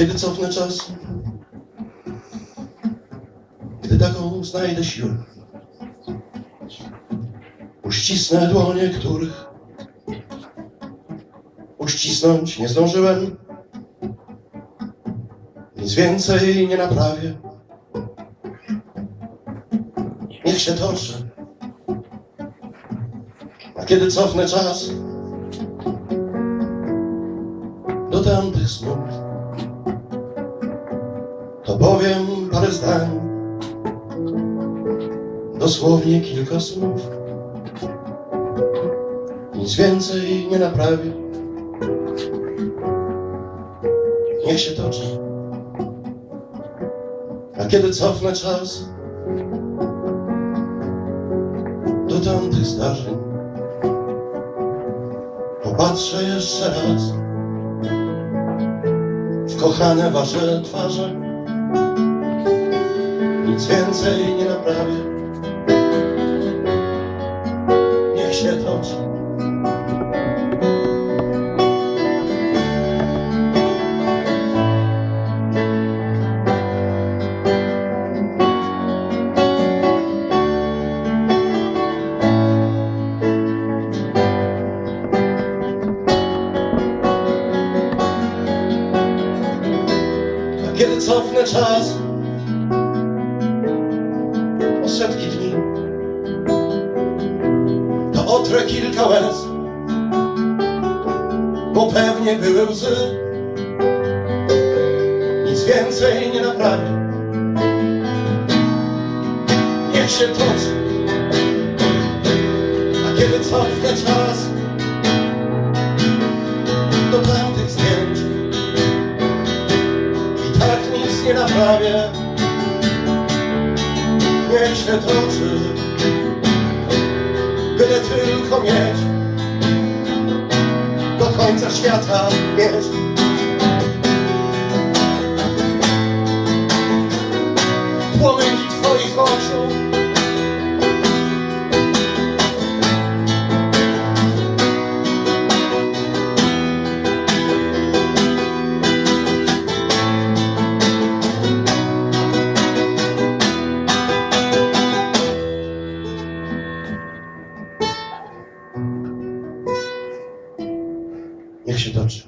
kiedy cofnę czas, gdy taką znajdę siłę, uścisnę dłonie, których uścisnąć nie zdążyłem, nic więcej nie naprawię. Niech się toczy, a kiedy cofnę czas do tamtych snów, to powiem parę zdań, dosłownie kilka słów. Nic więcej nie naprawię. Niech się toczy. A kiedy cofnę czas do tamtych zdarzeń, popatrzę jeszcze raz w kochane wasze twarze. Nic więcej nie naprawię. Niech się toczy. Kiedy cofnę czas o setki dni, to otrę kilka łez, bo pewnie były łzy. Nic więcej nie naprawię. Niech się toczy, a kiedy cofnę czas nie naprawię. Niech się toczy, byle tylko mieć do końca świata mieć. 一直都知。